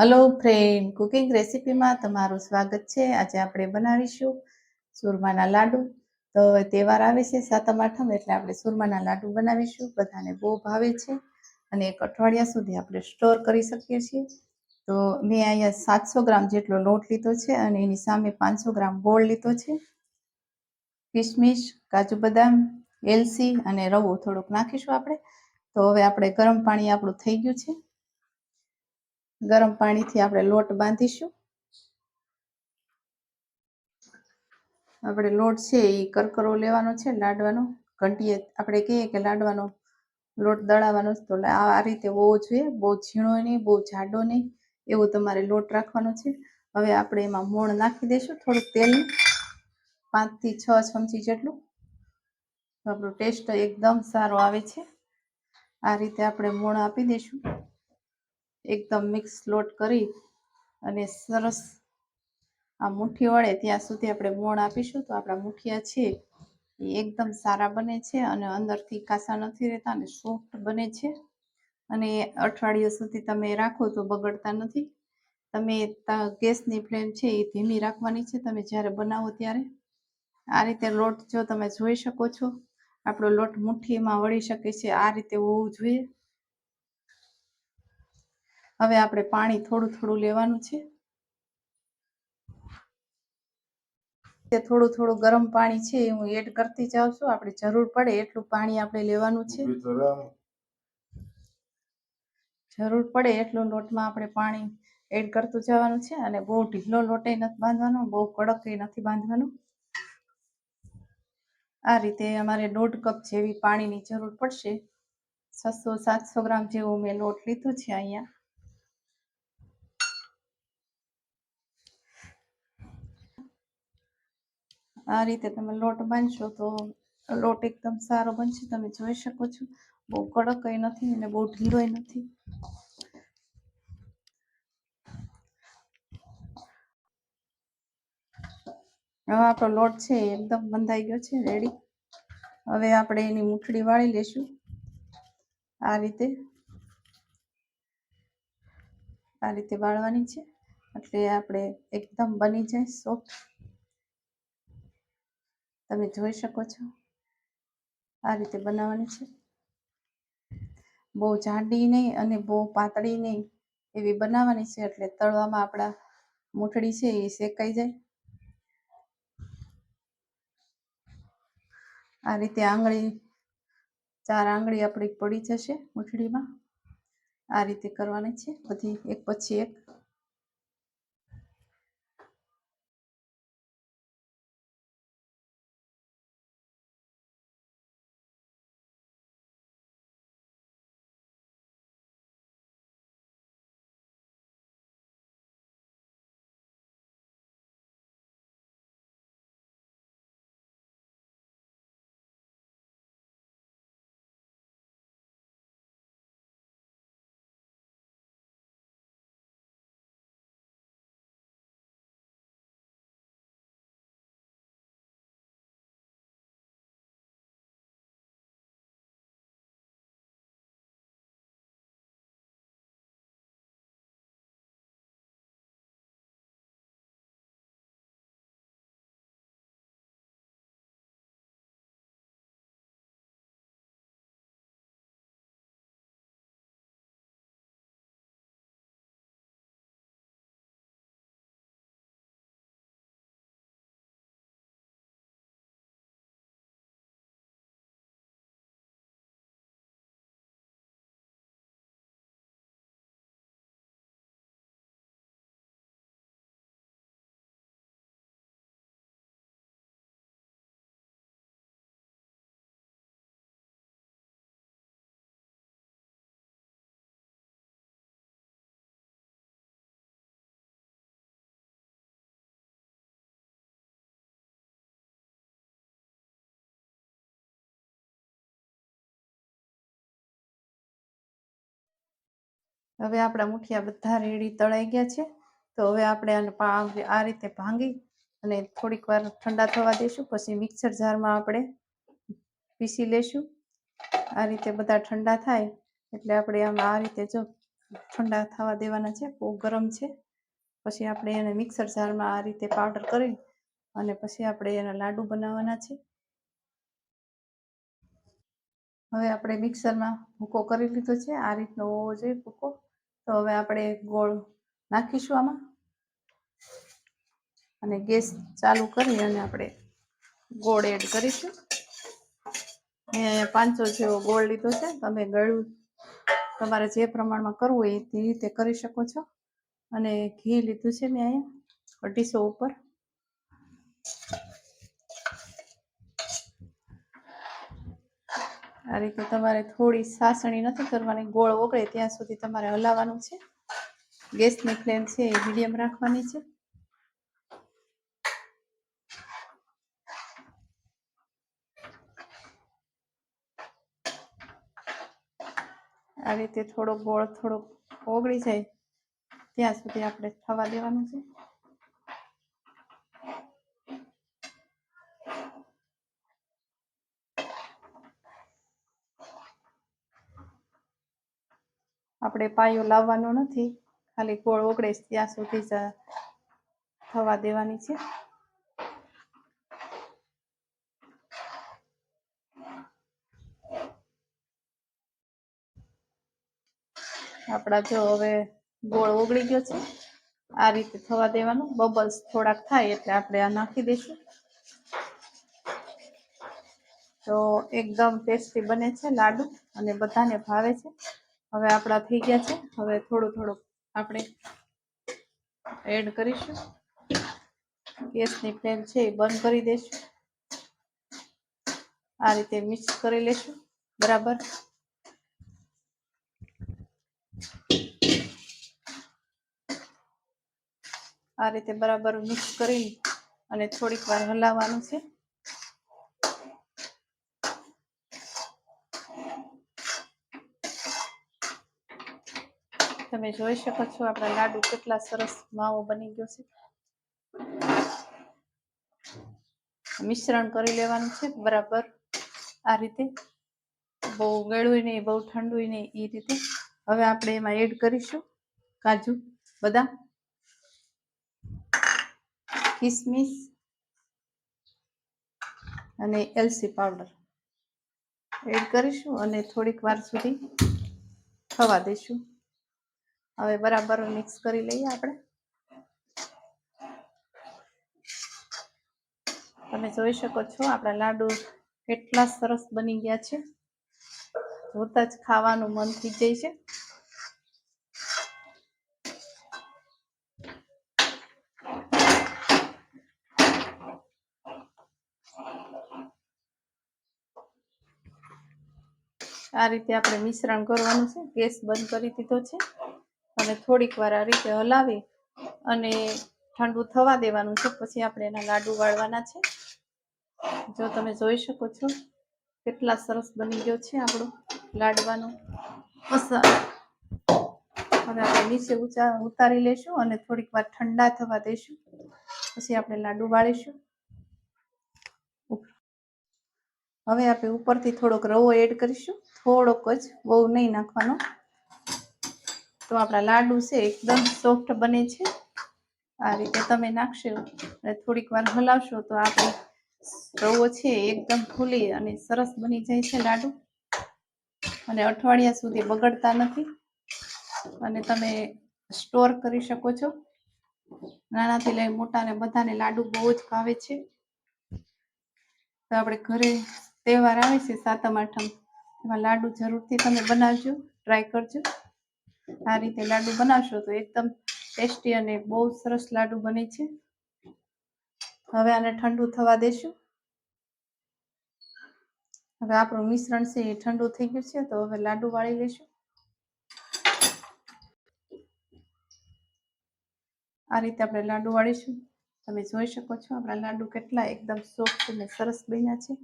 Hello friend cooking રેસીપીમાં તમારું સ્વાગત છે. આજે આપણે બનાવીશું સુરમાના લાડુ. તો હવે તહેવાર આવે છે સાતમ, આઠમ, એટલે આપણે સુરમાના લાડુ બનાવીશું. બધાને બહુ ભાવે છે. અને એક અઠવાડિયા સુધી આપણે સ્ટોર કરી શકીએ છીએ. તો મેં અહીંયા સાતસો ગ્રામ જેટલો લોટ લીધો છે અને એની સામે પાંચસો ગ્રામ ગોળ લીધો છે. કિશમિશ કાજુ બદામ, એલસી અને રવો થોડુંક નાખીશું આપણે. તો હવે આપણે ગરમ પાણી આપણું થઈ ગયું છે. ગરમ પાણીથી આપણે લોટ બાંધીશું. આપણે લોટ છે એ કરકરો લેવાનો છે, લાડવાનો. ઘંટીએ આપણે કહીએ કે લાડવાનો લોટ દળાવવાનો તો આ રીતે હોવો જોઈએ બહુ ઝીણો નહીં, બહુ જાડો નહીં. એવો તમારે લોટ રાખવાનો છે. હવે આપણે એમાં મોણ નાખી દઈશું થોડુંક તેલ. પાંચથી છ ચમચી જેટલું. આપણો ટેસ્ટ એકદમ સારો આવે છે. આ રીતે આપણે મોણ આપી દઈશું. એકદમ મિક્સ લોટ કરી અને સરસ આ મુઠ્ઠી વળે ત્યાં સુધી આપણે મોણ આપીશું તો આપણા મુઠિયા છે એ એકદમ સારા બને છે અને અંદરથી કાસા નથી રહેતા અને સોફ્ટ બને છે. અને અઠવાડિયા સુધી તમે રાખો તો બગડતા નથી. તમે ગેસની ફ્લેમ છે એ ધીમી રાખવાની છે તમે જ્યારે બનાવો ત્યારે. આ રીતે લોટ જો તમે જોઈ શકો છો આપણો લોટ મુઠ્ઠીમાં વળી શકે છે આ રીતે હોવું જોઈએ. હવે આપણે પાણી થોડું થોડું લેવાનું છે. તે થોડું થોડું ગરમ પાણી છે એ હું એડ કરતી જાઉં છું. આપણે જરૂર પડે એટલું પાણી આપણે લેવાનું છે. જરૂર પડે એટલું લોટમાં આપણે પાણી એડ કરતું જવાનું છે અને બહુ ઢીલો લોટે નથી બાંધવાનો બહુ કડક નથી બાંધવાનો. આ રીતે અમારે દોઢ કપ જેવી પાણીની જરૂર પડશે. છસો સાતસો ગ્રામ જેવું મેં લોટ લીધું છે અહીંયા. આ રીતે તમે લોટ બાંધશો તો લોટ એકદમ સારો બનશે. તમે જોઈ શકો છો. બહુ કડક નથી અને બહુ ઢીલો નથી. હવે આપણો લોટ છે એકદમ બંધાઈ ગયો છે રેડી હવે આપણે એની મૂઠડી વાળી લેશું. આ રીતે. આ રીતે વાળવાની છે. એટલે આપણે એકદમ બની જાય સોફ્ટ તમે જોઈ શકો છો? આ રીતે બનાવવાની છે. બહુ જાડી નહીં અને બહુ પાતળી નહીં એવી બનાવવાની છે, એટલે તળવામાં આપણા મૂઠડી છે એ શેકાઈ જાય. આ રીતે આંગળી, ચાર આંગળી આપણી પડી જશે મૂઠડીમાં. આ રીતે કરવાની છે, બધી એક પછી એક. હવે આપણા મુઠિયા બધા રેડી તળાઈ ગયા છે. તો હવે આપણે આને આ રીતે ભાંગી અને થોડીક વાર ઠંડા થવા દઈશું પછી મિક્સર જારમાં આપણે પીસી લેશું. આ રીતે બધા ઠંડા થાય. એટલે આપણે આમાં આ રીતે જો ઠંડા થવા દેવાના છે, બહુ ગરમ છે. પછી આપણે એને મિક્સર જારમાં આ રીતે પાવડર કરી અને પછી આપણે એના લાડુ બનાવવાના છે. હવે આપણે મિક્સરમાં ભૂકો કરી લીધો છે. આ રીતનો હોવો જોઈએ ભૂકો. તો હવે આપણે ગોળ નાખીશું આમાં. અને ગેસ ચાલુ કરી અને આપણે ગોળ એડ કરીશું. મેં પાંચસો જેવો ગોળ લીધો છે. તમે ગળ્યું, તમારે જે પ્રમાણમાં કરવું હોય એ રીતે કરી શકો છો. અને ઘી લીધું છે મેં અહીંયા અઢીસો ઉપર. આ રીતે તમારે થોડી સાસણી નથી કરવાની, ગોળ ઓગળે ત્યાં સુધી તમારે હલાવવાનું છે. ગેસની ફ્લેમ છે એ મીડિયમ રાખવાની છે. આ રીતે થોડો ગોળ થોડો ઓગળી જાય, ત્યાં સુધી આપણે થવા દેવાનું છે. આપણે પાયો લાવવાનો નથી. ખાલી ગોળ ઓગળે ત્યાં સુધી જ થવા દેવાની છે. આપણા જો હવે ગોળ ઓગળી ગયો છે, આ રીતે થવા દેવાનું. બબલ્સ થોડાક થાય એટલે આપણે આ નાખી દઈશું. તો એકદમ ટેસ્ટી બને છે લાડુ અને બધાને ભાવે છે. હવે આપણા થઈ ગયા છે. હવે થોડું થોડું આપણે એડ કરીશું. ગેસની ફ્લેમ છે એ બંધ કરી દઈશું. આ રીતે મિક્સ કરી લેશું. બરાબર? આ રીતે બરાબર મિક્સ કરી અને થોડીક વાર હલાવવાનું છે. તમે જોઈ શકો છો, આપણા લાડુ કેટલા સરસ માવો બની ગયો છે. મિશ્રણ કરી લેવાનું છે, બરાબર. આ રીતે. બહુ ગળું નહીં, બહુ ઠંડુ નહીં એ રીતે. હવે આપણે એમાં એડ કરીશું કાજુ, બદામ, કિસમિસ અને એલસી પાવડર. એડ કરીશું અને થોડીક વાર સુધી થવા દઈશું. હવે બરાબર મિક્સ કરી લઈએ આપણે. તમે જોઈ શકો છો, આપણા લાડુ કેટલા સરસ બની ગયા છે. જોતા જ ખાવાનું મન થઈ જાય છે. આ રીતે આપણે મિશ્રણ કરવાનું છે. ગેસ બંધ કરી દીધો છે. અને થોડીક વાર આ રીતે હલાવી અને ઠંડુ થવા દેવાનું છે. પછી આપણે એના લાડુ વાળવાના છે. જો તમે જોઈ શકો છો, કેટલા સરસ બની ગયો છે આપણો લાડવાનો હવે આપણે નીચે ઊંચા ઉતારી લેશું અને થોડીક વાર ઠંડા થવા દઈશું પછી આપણે લાડુ વાળીશું. હવે આપણે ઉપરથી થોડોક રવો એડ કરીશું. થોડોક જ બહુ નહીં નાખવાનો. તો આપણા લાડુ છે, એકદમ સોફ્ટ બને છે. આ રીતે તમે નાખશો અને થોડીક વાર હલાવશો તો આપણે રવો છે એકદમ ફૂલી અને સરસ બની જાય છે લાડુ. અને અઠવાડિયા સુધી બગડતા નથી. અને તમે સ્ટોર કરી શકો છો. નાનાથી લઈ મોટાને બધાને લાડુ બહુ જ ભાવે છે. તો આપણે ઘરે તહેવાર આવે છે સાતમ આઠમ, એમાં લાડુ જરૂરથી તમે બનાવજો ટ્રાય કરજો. આ રીતે લાડુ બનાવશો તો એકદમ ટેસ્ટી અને બહુ સરસ લાડુ બને છે. હવે આને ઠંડુ થવા દેશું. હવે આપણું મિશ્રણ છે એ ઠંડુ થઈ ગયું છે તો હવે લાડુ વાળી લેશું આ રીતે આપણે લાડુ વાળીશું. તમે જોઈ શકો છો આપણા લાડુ કેટલા એકદમ સોફ્ટ અને સરસ બન્યા છે.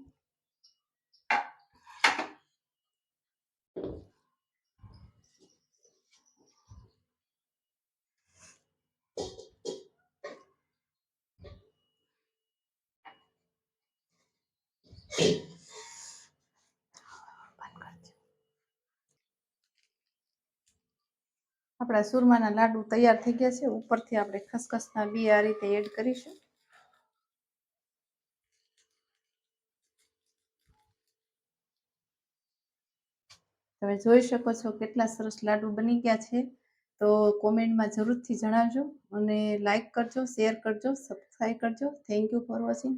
આપણા સુરમાના લાડુ તૈયાર થઈ ગયા છે. ઉપરથી આપણે ખસખસના બી આ રીતે એડ કરીશું. તમે જોઈ શકો છો કેટલા સરસ લાડુ બની ગયા છે. તો કોમેન્ટમાં જરૂરથી જણાવજો અને લાઈક કરજો શેર કરજો સબસ્ક્રાઈબ કરજો. Thank you for watching